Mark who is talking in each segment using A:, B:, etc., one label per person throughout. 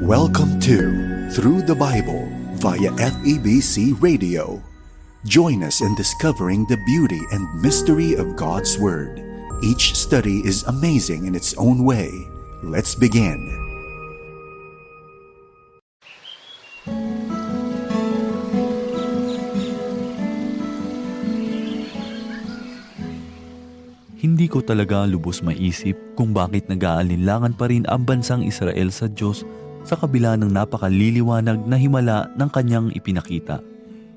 A: Welcome to Through the Bible via FEBC Radio. Join us in discovering the beauty and mystery of God's Word. Each study is amazing in its own way. Let's begin.
B: Hindi ko talaga lubos maisip kung bakit nag-aalinlangan pa rin ang bansang Israel sa Diyos sa kabila ng napakaliliwanag na himala ng kanyang ipinakita.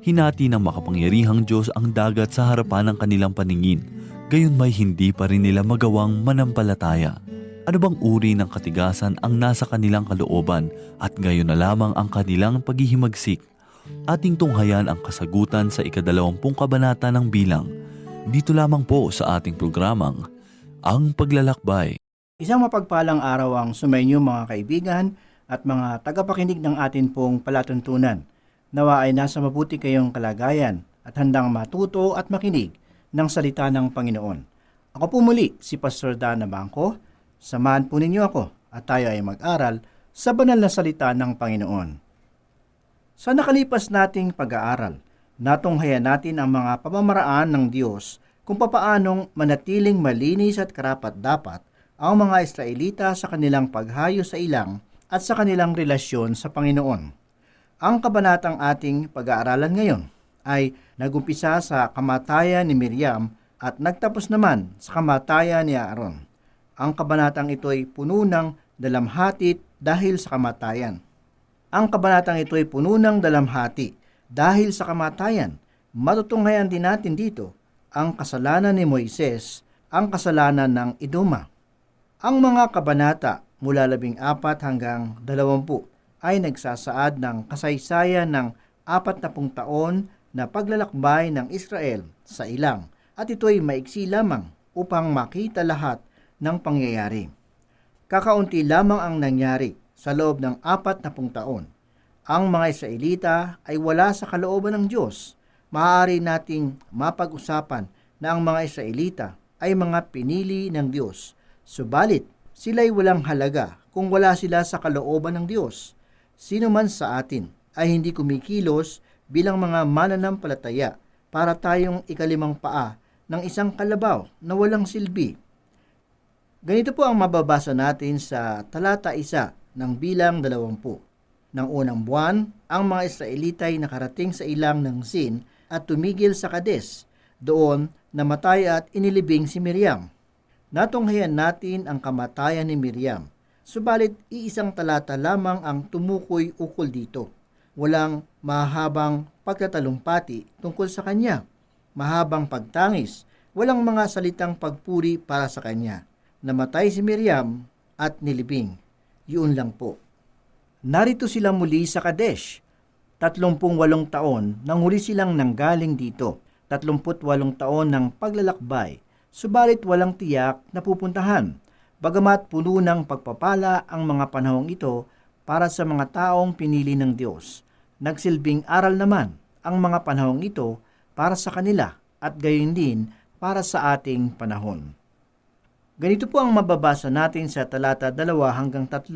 B: Hinati ng makapangyarihang Diyos ang dagat sa harapan ng kanilang paningin, gayon may hindi pa rin nila magawang manampalataya. Ano bang uri ng katigasan ang nasa kanilang kalooban at gayon na lamang ang kanilang paghihimagsik? Ating tunghayan ang kasagutan sa ikadalawampung kabanata ng bilang dito lamang po sa ating programang Ang Paglalakbay.
C: Isang mapagpalang araw ang sumainyo mga kaibigan at mga tagapakinig ng atin pong palatuntunan. Nawa ay nasa mabuti kayong kalagayan at handang matuto at makinig ng salita ng Panginoon. Ako po muli si Pastor Dana Bangko. Samahan po ninyo ako at tayo ay mag-aral sa banal na salita ng Panginoon. Sa nakalipas nating pag-aaral, natunghayan natin ang mga pamamaraan ng Diyos kung papaanong manatiling malinis at karapat-dapat ang mga Israelita sa kanilang paghayo sa ilang at sa kanilang relasyon sa Panginoon. Ang kabanatang ating pag-aaralan ngayon ay nagumpisa sa kamatayan ni Miriam at nagtapos naman sa kamatayan ni Aaron. Ang kabanatang ito ay puno ng dalamhati dahil sa kamatayan. Ang kabanatang ito ay puno ng dalamhati dahil sa kamatayan. Matutunghayan din natin dito ang kasalanan ni Moises, ang kasalanan ng Iduma. Ang mga kabanata mula 14 hanggang 20 ay nagsasaad ng kasaysayan ng 40 taon na paglalakbay ng Israel sa ilang at ito ay maiksi lamang upang makita lahat ng pangyayari. Kakaunti lamang ang nangyari sa loob ng 40 taon. Ang mga Israelita ay wala sa kalooban ng Diyos. Maaari nating mapag-usapan na ang mga Israelita ay mga pinili ng Diyos. Subalit, sila'y walang halaga kung wala sila sa kalooban ng Diyos. Sino man sa atin ay hindi kumikilos bilang mga mananampalataya para tayong ikalimang paa ng isang kalabaw na walang silbi. Ganito po ang mababasa natin sa talata isa ng bilang dalawampu. Nang unang buwan, ang mga Israelita ay nakarating sa ilang ng Zin at tumigil sa Kades. Doon, namatay at inilibing si Miriam. Natunghayan natin ang kamatayan ni Miriam. Subalit, iisang talata lamang ang tumukoy ukol dito. Walang mahabang pagtatalumpati tungkol sa kanya. Mahabang pagtangis, walang mga salitang pagpuri para sa kanya. Namatay si Miriam at nilibing. Yun lang po. Narito sila muli sa Kadesh. 38 taon nang huli silang nanggaling dito. 38 taon ng paglalakbay. Subalit walang tiyak na pupuntahan. Bagamat puno ng pagpapala ang mga panahong ito para sa mga taong pinili ng Diyos. Nagsilbing aral naman ang mga panahong ito para sa kanila at gayon din para sa ating panahon. Ganito po ang mababasa natin sa talata 2 hanggang 3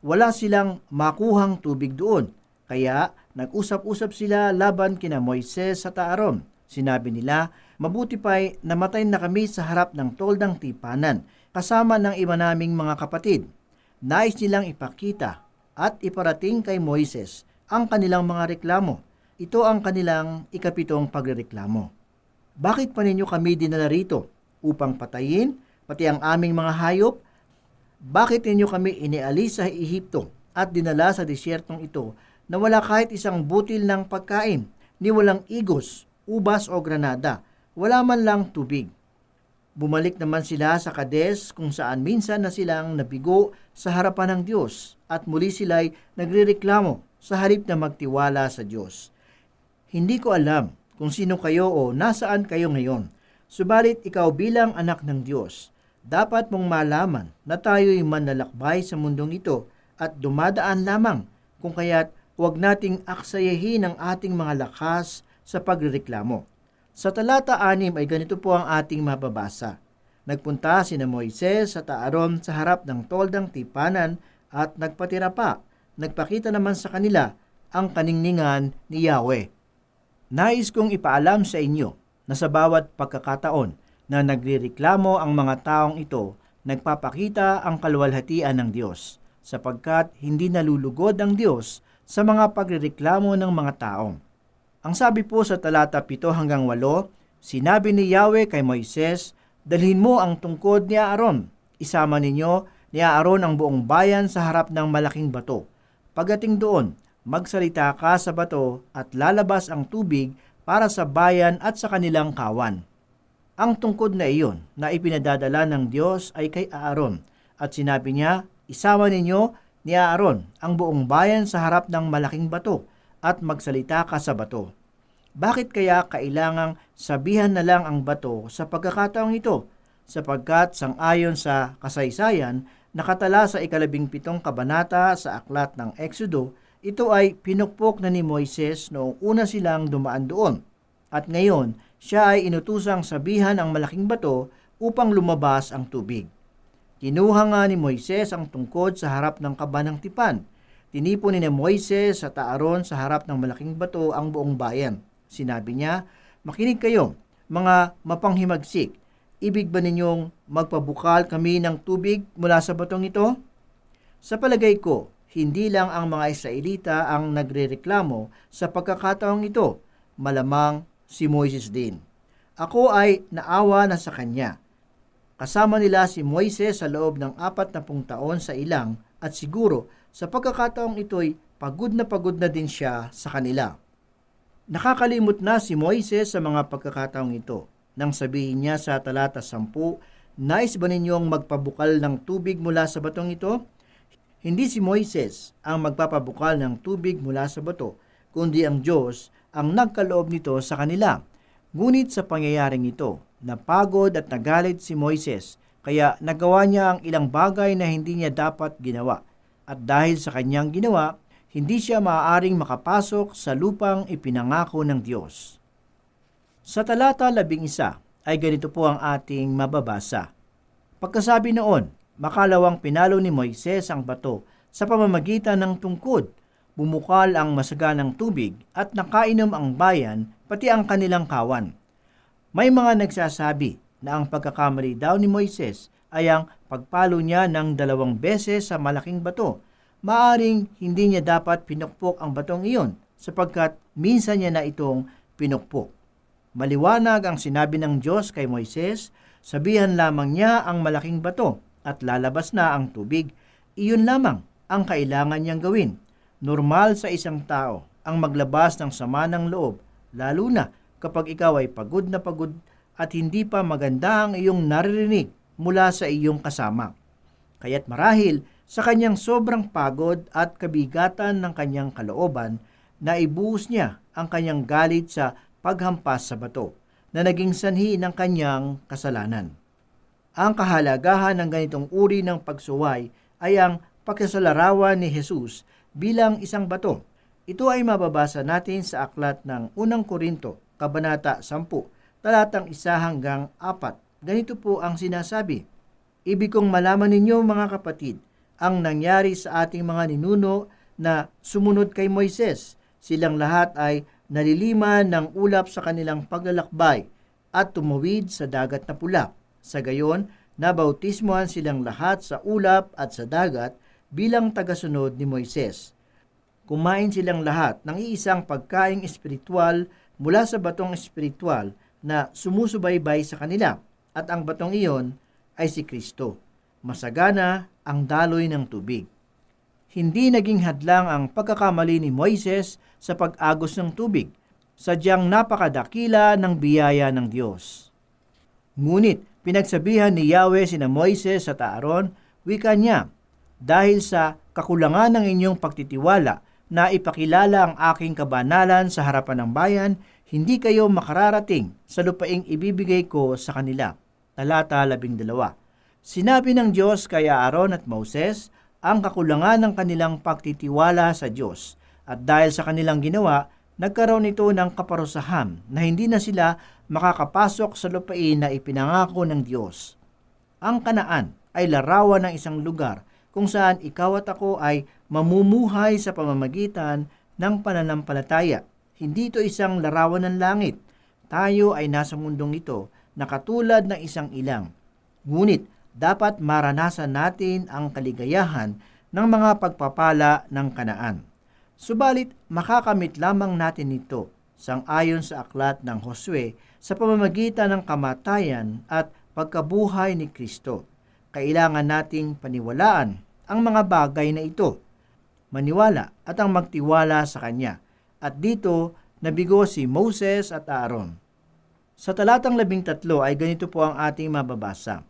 C: wala silang makuhang tubig doon. Kaya nag-usap-usap sila laban kina Moises at Aaron. Sinabi nila, mabuti pa'y namatay na kami sa harap ng toldang tipanan kasama ng iba naming mga kapatid. Nais nilang ipakita at iparating kay Moises ang kanilang mga reklamo. Ito ang kanilang ikapitong pagrereklamo. Bakit pa ninyo kami dinala rito? Upang patayin, pati ang aming mga hayop bakit ninyo kami inialis sa Ehipto at dinala sa disyertong ito na wala kahit isang butil ng pagkain, ni walang igos, ubas o granada, wala man lang tubig. Bumalik naman sila sa Kades kung saan minsan na silang nabigo sa harapan ng Diyos at muli sila'y nagrereklamo sa halip na magtiwala sa Diyos. Hindi ko alam kung sino kayo o nasaan kayo ngayon, subalit ikaw bilang anak ng Diyos, dapat mong malaman na tayo'y manlalakbay sa mundong ito at dumadaan lamang kung kaya't huwag nating aksayahin ang ating mga lakas sa pagrereklamo. Sa talata 6 ay ganito po ang ating mababasa. Nagpunta si na Moises at Aaron sa harap ng toldang tipanan at nagpatira pa nagpakita naman sa kanila ang kaningningan ni Yahweh. Nais kong ipaalam sa inyo na sa bawat pagkakataon na nagrireklamo ang mga taong ito, nagpapakita ang kaluwalhatian ng Diyos, sapagkat hindi nalulugod ang Diyos sa mga pagrereklamo ng mga taong. Ang sabi po sa talata 7 hanggang 8, sinabi ni Yahweh kay Moises, Dalhin mo ang tungkod ni Aaron, isama ninyo ni Aaron ang buong bayan sa harap ng malaking bato. Pagating doon, magsalita ka sa bato at lalabas ang tubig para sa bayan at sa kanilang kawan. Ang tungkod na iyon na ipinadadala ng Diyos ay kay Aaron at sinabi niya, isama ninyo ni Aaron ang buong bayan sa harap ng malaking bato at magsalita ka sa bato. Bakit kaya kailangang sabihan na lang ang bato sa pagkakataong ito? Sapagkat sangayon sa kasaysayan, nakatala sa ikalabing pitong kabanata sa aklat ng Exodo, ito ay pinukpok na ni Moises noong una silang dumaan doon. At ngayon, siya ay inutusang sabihan ang malaking bato upang lumabas ang tubig. Kinuha nga ni Moises ang tungkod sa harap ng kaba ng tipan. Tinipon ni Moises sa Aaron sa harap ng malaking bato ang buong bayan. Sinabi niya, Makinig kayo, mga mapanghimagsik. Ibig ba ninyong magpabukal kami ng tubig mula sa batong ito? Sa palagay ko, hindi lang ang mga Israelita ang nagrereklamo sa pagkakataong ito, malamang si Moises din. Ako ay naawa na sa kanya. Kasama nila si Moises sa loob ng apat na pung taon sa ilang at siguro sa pagkakataong ito'y pagod na pagod na din siya sa kanila. Nakakalimot na si Moises sa mga pagkakataong ito nang sabihin niya sa talata 10, Nais ba ninyong magpabukal ng tubig mula sa batong ito? Hindi si Moises ang magpapabukal ng tubig mula sa bato, kundi ang Diyos ang nagkaloob nito sa kanila. Ngunit sa pangyayaring ito, napagod at nagalit si Moises, kaya nagawa niya ang ilang bagay na hindi niya dapat ginawa. At dahil sa kanyang ginawa, hindi siya maaaring makapasok sa lupang ipinangako ng Diyos. Sa talata labing isa ay ganito po ang ating mababasa. Pagkasabi noon, makalawang pinalo ni Moises ang bato sa pamamagitan ng tungkod. Bumukal ang masaganang tubig at nakainom ang bayan pati ang kanilang kawan. May mga nagsasabi na ang pagkakamali daw ni Moises ay ang pagpalo niya ng dalawang beses sa malaking bato. Maaring hindi niya dapat pinukpok ang batong iyon sapagkat minsan niya na itong pinukpok. Maliwanag ang sinabi ng Diyos kay Moises, sabihan lamang niya ang malaking bato at lalabas na ang tubig. Iyon lamang ang kailangan niyang gawin. Normal sa isang tao ang maglabas ng sama ng loob, lalo na kapag ikaw ay pagod na pagod at hindi pa maganda ang iyong naririnig mula sa iyong kasama. Kaya't marahil sa kanyang sobrang pagod at kabigatan ng kanyang kalooban, na ibuhos niya ang kanyang galit sa paghampas sa bato na naging sanhi ng kanyang kasalanan. Ang kahalagahan ng ganitong uri ng pagsuway ay ang pagkasalarawan ni Jesus bilang isang bato. Ito ay mababasa natin sa aklat ng unang Korinto, Kabanata 10, talatang 1 hanggang 4. Ganito po ang sinasabi. Ibig kong malaman ninyo mga kapatid, ang nangyari sa ating mga ninuno na sumunod kay Moises. Silang lahat ay naliliman ng ulap sa kanilang paglalakbay at tumawid sa dagat na pula. Sa gayon, nabautismohan silang lahat sa ulap at sa dagat bilang tagasunod ni Moises. Kumain silang lahat ng iisang pagkaing espiritual mula sa batong espiritual na sumusubaybay sa kanila at ang batong iyon ay si Kristo. Masagana ang daloy ng tubig. Hindi naging hadlang ang pagkakamali ni Moises sa pag-agos ng tubig, sadyang napakadakila ng biyaya ng Diyos. Ngunit pinagsabihan ni Yahweh sina Moises at Aaron, wika niya, dahil sa kakulangan ng inyong pagtitiwala na ipakilala ang aking kabanalan sa harapan ng bayan, hindi kayo makararating sa lupaing ibibigay ko sa kanila. Talata 12. Sinabi ng Diyos kay Aaron at Moses ang kakulangan ng kanilang pagtitiwala sa Diyos at dahil sa kanilang ginawa, nagkaroon ito ng kaparusahan na hindi na sila makakapasok sa lupain na ipinangako ng Diyos. Ang kanaan ay larawan ng isang lugar kung saan ikaw at ako ay mamumuhay sa pamamagitan ng pananampalataya. Hindi ito isang larawan ng langit. Tayo ay nasa mundong ito na katulad ng isang ilang. Ngunit dapat maranasan natin ang kaligayahan ng mga pagpapala ng kanaan. Subalit makakamit lamang natin ito sang-ayon sa aklat ng Josue sa pamamagitan ng kamatayan at pagkabuhay ni Kristo. Kailangan nating paniwalaan ang mga bagay na ito. Maniwala at ang magtiwala sa Kanya. At dito, nabigo si Moses at Aaron. Sa talatang labing tatlo ay ganito po ang ating mababasa.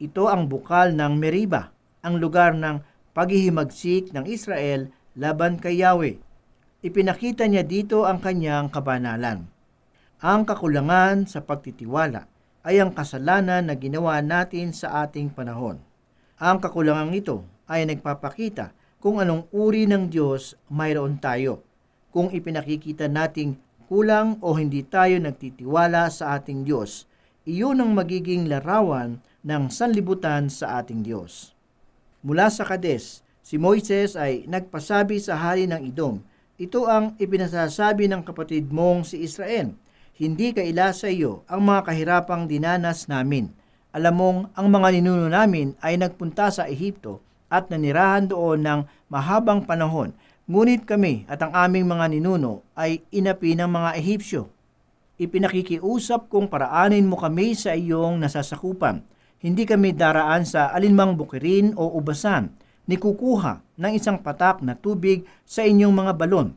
C: Ito ang bukal ng Meriba, ang lugar ng paghihimagsik ng Israel laban kay Yahweh. Ipinakita niya dito ang kanyang kabanalan. Ang kakulangan sa pagtitiwala ay ang kasalanan na ginawa natin sa ating panahon. Ang kakulangan ito ay nagpapakita kung anong uri ng Diyos mayroon tayo. Kung ipinakikita nating kulang o hindi tayo nagtitiwala sa ating Diyos, iyon ang magiging larawan ng sanlibutan sa ating Diyos. Mula sa Kades, si Moises ay nagpasabi sa hari ng Idom, ito ang ipinasasabi ng kapatid mong si Israel. Hindi kaila sa iyo ang mga kahirapang dinanas namin. Alam mong ang mga ninuno namin ay nagpunta sa Ehipto at nanirahan doon ng mahabang panahon. Ngunit kami at ang aming mga ninuno ay inapi ng mga Ehipsyo. Ipinakikiusap kong paraanin mo kami sa iyong nasasakupan. Hindi kami daraan sa alinmang bukirin o ubasan, ni kukuha ng isang patak na tubig sa inyong mga balon.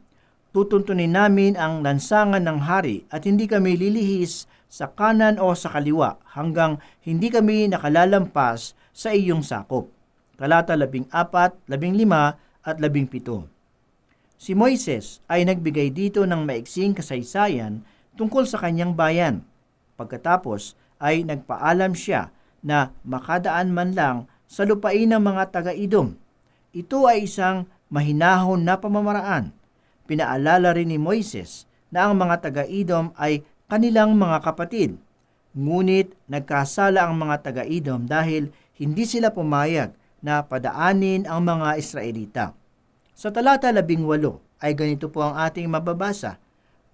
C: Tutuntunin namin ang lansangan ng hari at hindi kami lilihis sa kanan o sa kaliwa hanggang hindi kami nakalalampas sa iyong sakop. Talata 14, 15 at 17. Si Moises ay nagbigay dito ng maiksing kasaysayan tungkol sa kanyang bayan. Pagkatapos ay nagpaalam siya na makadaan man lang sa lupain ng mga taga-idom. Ito ay isang mahinahon na pamamaraan. Pinaalala rin ni Moises na ang mga taga-idom ay kanilang mga kapatid. Ngunit nagkasala ang mga taga-idom dahil hindi sila pumayag na padaanin ang mga Israelita. Sa talata 18 ay ganito po ang ating mababasa.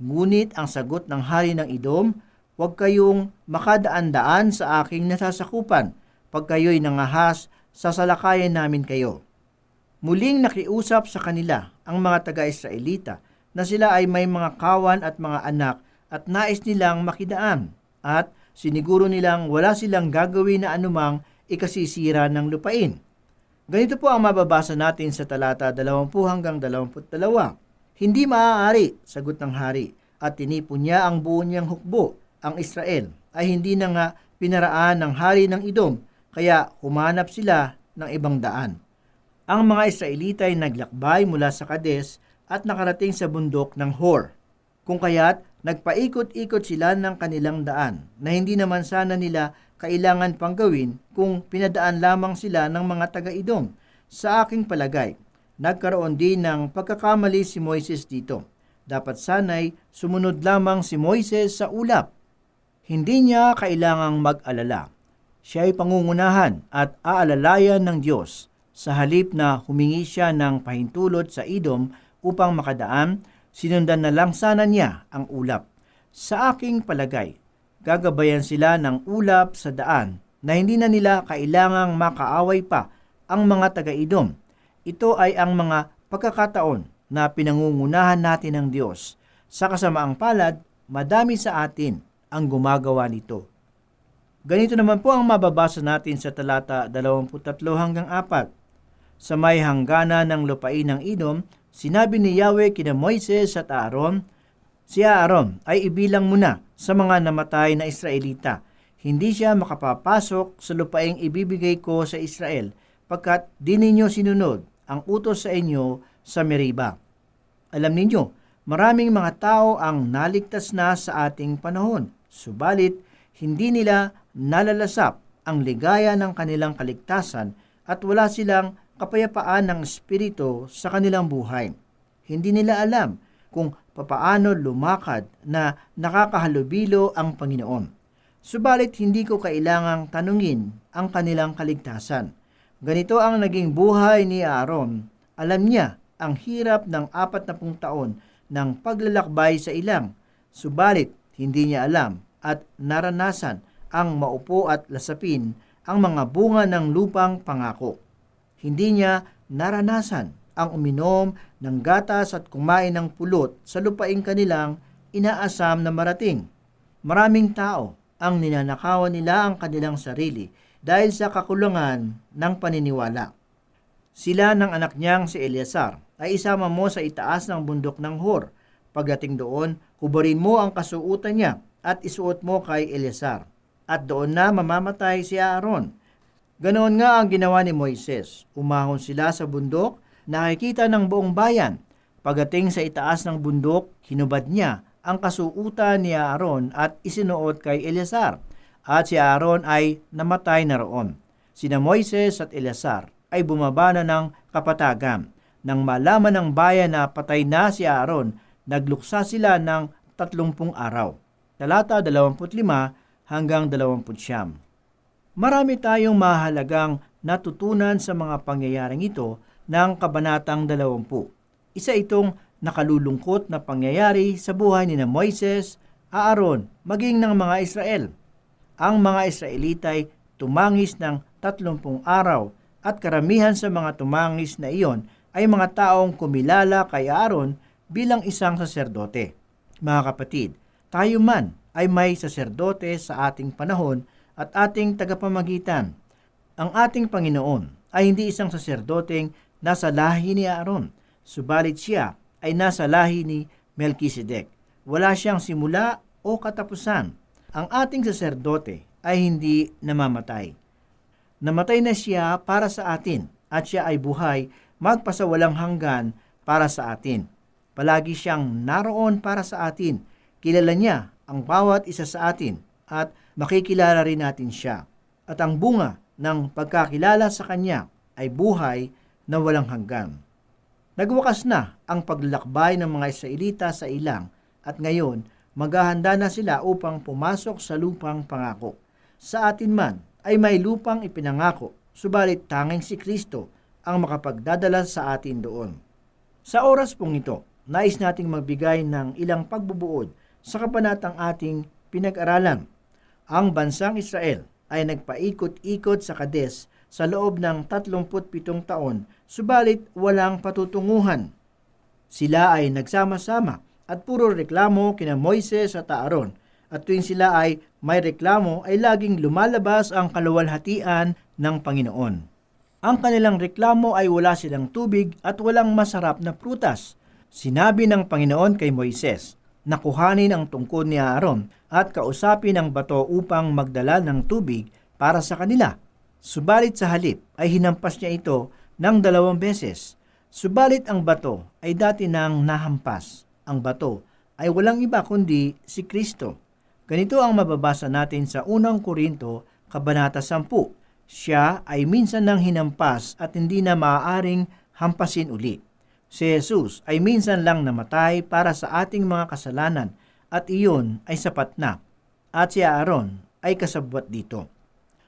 C: Ngunit ang sagot ng hari ng Idom, huwag kayong makadaan-daan sa aking nasasakupan. Pag kayo'y nangahas, sasalakayan namin kayo. Muling nakiusap sa kanila ang mga taga-Israelita na sila ay may mga kawan at mga anak at nais nilang makidaan at siniguro nilang wala silang gagawin na anumang ikasisira ng lupain. Ganito po ang mababasa natin sa talata 20 hanggang 22. Hindi maaari, sagot ng hari, at tinipon niya ang buo niyang hukbo, ang Israel, ay hindi na nga pinaraan ng hari ng Idom, kaya humanap sila ng ibang daan. Ang mga Israelita ay naglakbay mula sa Kades at nakarating sa bundok ng Hor. Kung kaya't nagpaikot-ikot sila ng kanilang daan na hindi naman sana nila kailangan pang gawin kung pinadaan lamang sila ng mga taga-idom. Sa aking palagay, nagkaroon din ng pagkakamali si Moises dito. Dapat sanay sumunod lamang si Moises sa ulap. Hindi niya kailangang mag-alala. Siya ay pangungunahan at aalalayan ng Diyos sa halip na humingi siya ng pahintulot sa idom upang makadaan, sinundan na lang sana niya ang ulap. Sa aking palagay, gagabayan sila ng ulap sa daan na hindi na nila kailangang makaaway pa ang mga taga-idom. Ito ay ang mga pagkakataon na pinangungunahan natin ng Diyos. Sa kasamaang palad, madami sa atin ang gumagawa nito. Ganito naman po ang mababasa natin sa talata 23 hanggang 4. Sa may hanggana ng lupain ng Idom, sinabi ni Yahweh kina Moises at Aaron, Si Aaron ay ibilang muna sa mga namatay na Israelita. Hindi siya makapapasok sa lupaing ibibigay ko sa Israel pagkat di ninyo sinunod ang utos sa inyo sa Meriba. Alam ninyo, maraming mga tao ang naligtas na sa ating panahon, subalit hindi nila nalalasap ang ligaya ng kanilang kaligtasan at wala silang kapayapaan ng espiritu sa kanilang buhay. Hindi nila alam kung papaano lumakad na nakakahalubilo ang Panginoon. Subalit hindi ko kailangang tanungin ang kanilang kaligtasan. Ganito ang naging buhay ni Aaron Alam niya ang hirap ng apat na pung taon ng paglalakbay sa ilang, subalit hindi niya alam at naranasan ang maupo at lasapin ang mga bunga ng lupang pangako. Hindi niya naranasan ang uminom ng gatas at kumain ng pulot sa lupaing kanilang inaasam na marating. Maraming tao ang ninanakawan nila ang kanilang sarili dahil sa kakulangan ng paniniwala. Sila ng anak niyang si Eleazar ay isama mo sa itaas ng bundok ng Hor. Pagdating doon, hubarin mo ang kasuutan niya at isuot mo kay Eleazar. At doon na mamamatay si Aaron. Ganoon nga ang ginawa ni Moises. Umahon sila sa bundok, nakikita ng buong bayan. Pagdating sa itaas ng bundok, hinubad niya ang kasuutan ni Aaron at isinuot kay Eleazar. At si Aaron ay namatay na roon. Sina Moises at Eleazar ay bumaba na ng kapatagan. Nang malaman ng bayan na patay na si Aaron, nagluksa sila ng tatlumpung araw. Talata 25 hanggang 20 Marami tayong mahalagang natutunan sa mga pangyayaring ito ng Kabanatang 20. Isa itong nakalulungkot na pangyayari sa buhay ni na Moises, Aaron, maging ng mga Israel. Ang mga Israelita ay tumangis ng 30 araw at karamihan sa mga tumangis na iyon ay mga taong kumilala kay Aaron bilang isang saserdote. Mga kapatid, tayo man ay may saserdote sa ating panahon at ating tagapamagitan. Ang ating Panginoon ay hindi isang saserdoteng nasa lahi ni Aaron, subalit siya ay nasa lahi ni Melchizedek. Wala siyang simula o katapusan. Ang ating saserdote ay hindi namamatay. Namatay na siya para sa atin at siya ay buhay magpasawalang hanggan para sa atin. Palagi siyang naroon para sa atin. Kilala niya ang bawat isa sa atin at makikilala rin natin siya. At ang bunga ng pagkakilala sa Kanya ay buhay na walang hanggan. Nagwakas na ang paglalakbay ng mga Israelita sa ilang at ngayon maghahanda na sila upang pumasok sa lupang pangako. Sa atin man ay may lupang ipinangako, subalit tanging si Kristo ang makapagdadala sa atin doon. Sa oras pong ito, nais nating magbigay ng ilang pagbubuod sa kabanatang ating pinag-aralan. Ang bansang Israel ay nagpaikot-ikot sa Kades sa loob ng 37 taon, subalit walang patutunguhan. Sila ay nagsama-sama at puro reklamo kina Moises at Aaron, at tuwing sila ay may reklamo ay laging lumalabas ang kaluwalhatian ng Panginoon. Ang kanilang reklamo ay wala silang tubig at walang masarap na prutas. Sinabi ng Panginoon kay Moises, nakuhanin ang tungkod ni Aaron at kausapin ang bato upang magdala ng tubig para sa kanila. Subalit sa halip ay hinampas niya ito ng dalawang beses. Subalit ang bato ay dati nang nahampas. Ang bato ay walang iba kundi si Kristo. Ganito ang mababasa natin sa unang Korinto, Kabanata 10. Siya ay minsan nang hinampas at hindi na maaaring hampasin uli. Si Jesus ay minsan lang namatay para sa ating mga kasalanan at iyon ay sapat na. At si Aaron ay kasabwat dito.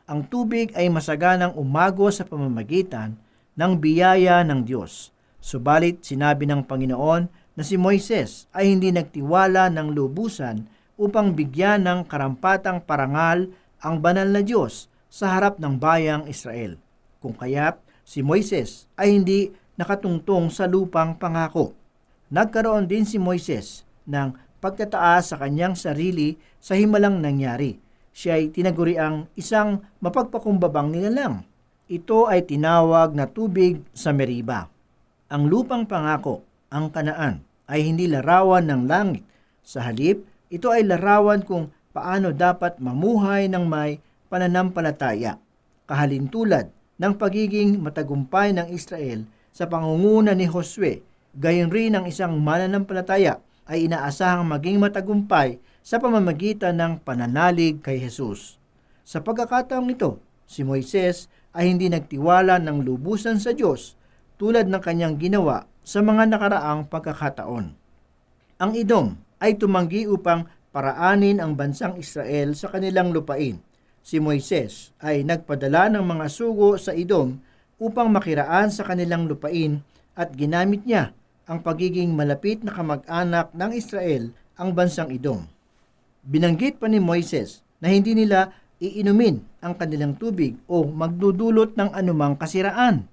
C: Ang tubig ay masaganang umago sa pamamagitan ng biyaya ng Diyos. Subalit sinabi ng Panginoon na si Moises ay hindi nagtiwala ng lubusan upang bigyan ng karampatang parangal ang banal na Diyos sa harap ng bayang Israel. Kung kaya't si Moises ay hindi nakatungtong sa lupang pangako. Nagkaroon din si Moises ng pagtataas sa kanyang sarili sa himalang nangyari siya ay tinaguri ang isang mapagpakumbabang nilalang. Ito ay tinawag na tubig sa Meriba. Ang lupang pangako, ang kanaan, ay hindi larawan ng langit. Sa halip, ito ay larawan kung paano dapat mamuhay ng may pananampalataya. Kahalintulad ng pagiging matagumpay ng Israel sa pangunguna ni Josue, gayon rin ang isang mananampalataya ay inaasahang maging matagumpay sa pamamagitan ng pananalig kay Jesus. Sa pagkakataong ito, si Moises ay hindi nagtiwala ng lubusan sa Diyos tulad ng kanyang ginawa sa mga nakaraang pagkakataon. Ang Idom ay tumanggi upang paraanin ang bansang Israel sa kanilang lupain. Si Moises ay nagpadala ng mga sugo sa Idom upang makiraan sa kanilang lupain at ginamit niya ang pagiging malapit na kamag-anak ng Israel ang bansang Idom. Binanggit pa ni Moises na hindi nila iinumin ang kanilang tubig o magdudulot ng anumang kasiraan.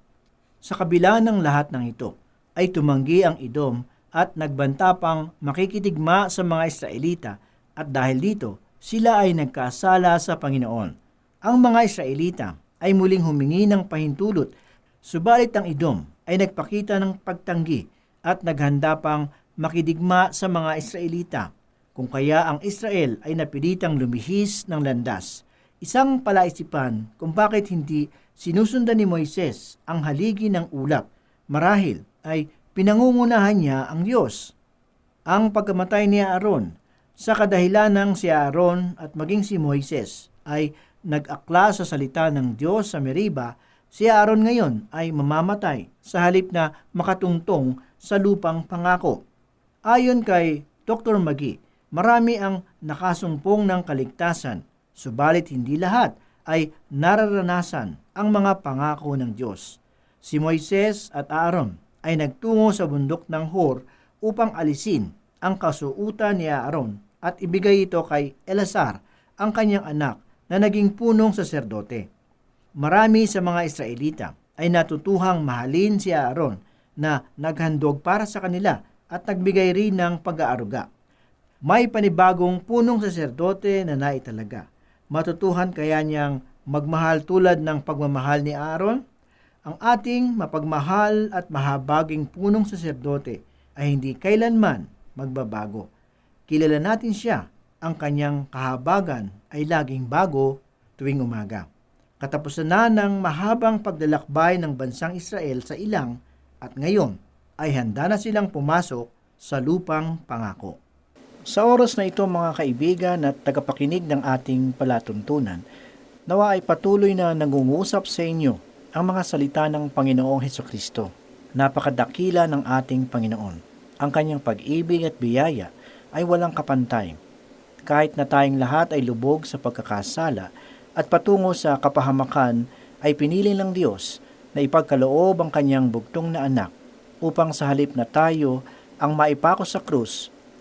C: Sa kabila ng lahat ng ito, ay tumanggi ang Idom at nagbanta pang makikitigma sa mga Israelita at dahil dito, sila ay nagkasala sa Panginoon. Ang mga Israelita ay muling humingi ng pahintulot, subalit ang Idom ay nagpakita ng pagtanggi at naghanda pang makidigma sa mga Israelita. Kung kaya ang Israel ay napilitang lumihis ng landas, isang palaisipan kung bakit hindi sinusundan ni Moises ang haligi ng ulap. Marahil ay pinangungunahan niya ang Diyos. Ang pagkamatay ni Aaron sa kadahilan ng si Aaron at maging si Moises ay nag-akla sa salita ng Diyos sa Meriba, si Aaron ngayon ay mamamatay sa halip na makatungtong sa lupang pangako. Ayon kay Dr. Magi, marami ang nakasumpong ng kaligtasan, subalit hindi lahat ay nararanasan ang mga pangako ng Diyos. Si Moises at Aaron ay nagtungo sa bundok ng Hor upang alisin ang kasuutan ni Aaron at ibigay ito kay Elazar, ang kanyang anak na naging punong saserdote. Marami sa mga Israelita ay natutuhang mahalin si Aaron na naghandog para sa kanila at nagbigay rin ng pag-aaruga. May panibagong punong saserdote na naitalaga. Matutuhan kaya niyang magmahal tulad ng pagmamahal ni Aaron? Ang ating mapagmahal at mahabaging punong saserdote ay hindi kailanman magbabago. Kilala natin siya, ang kanyang kahabagan ay laging bago tuwing umaga. Katapusan na ng mahabang paglalakbay ng bansang Israel sa ilang at ngayon ay handa na silang pumasok sa lupang pangako. Sa oras na ito mga kaibigan at tagapakinig ng ating palatuntunan, nawa ay patuloy na nangungusap sa inyo ang mga salita ng Panginoong Heso Kristo. Napakadakila ng ating Panginoon. Ang kanyang pag-ibig at biyaya ay walang kapantay. Kahit na tayong lahat ay lubog sa pagkakasala at patungo sa kapahamakan, ay pinili ng Diyos na ipagkaloob ang kanyang bugtong na anak upang sa halip na tayo ang maipako sa krus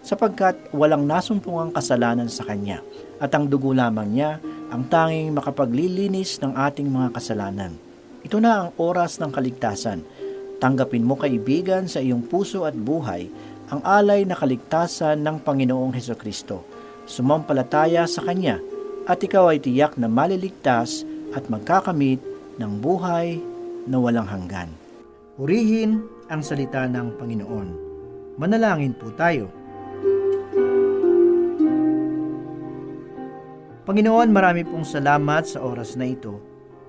C: sapagkat walang nasumpungang kasalanan sa Kanya at ang dugo lamang niya ang tanging makapaglilinis ng ating mga kasalanan. Ito na ang oras ng kaligtasan. Tanggapin mo kaibigan sa iyong puso at buhay ang alay na kaligtasan ng Panginoong Heso Kristo. Sumampalataya sa Kanya at ikaw ay tiyak na maliligtas at magkakamit ng buhay na walang hanggan. Purihin ang salita ng Panginoon. Manalangin po tayo. Panginoon, marami pong salamat sa oras na ito.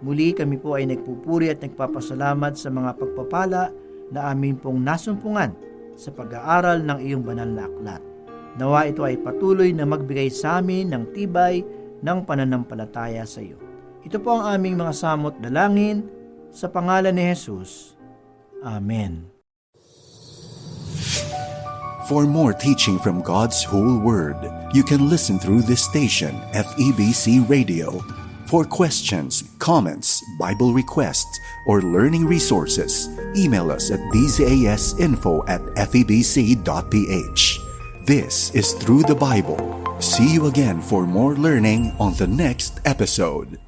C: Muli kami po ay nagpupuri at nagpapasalamat sa mga pagpapala na amin pong nasumpungan sa pag-aaral ng iyong banal na aklat. Nawa ito ay patuloy na magbigay sa amin ng tibay ng pananampalataya sa iyo. Ito po ang aming mga samot dalangin sa pangalan ni Jesus. Amen.
A: For more teaching from God's whole Word, you can listen through this station, FEBC Radio. For questions, comments, Bible requests, or learning resources, email us at bzasinfo at febc.ph. This is Through the Bible. See you again for more learning on the next episode.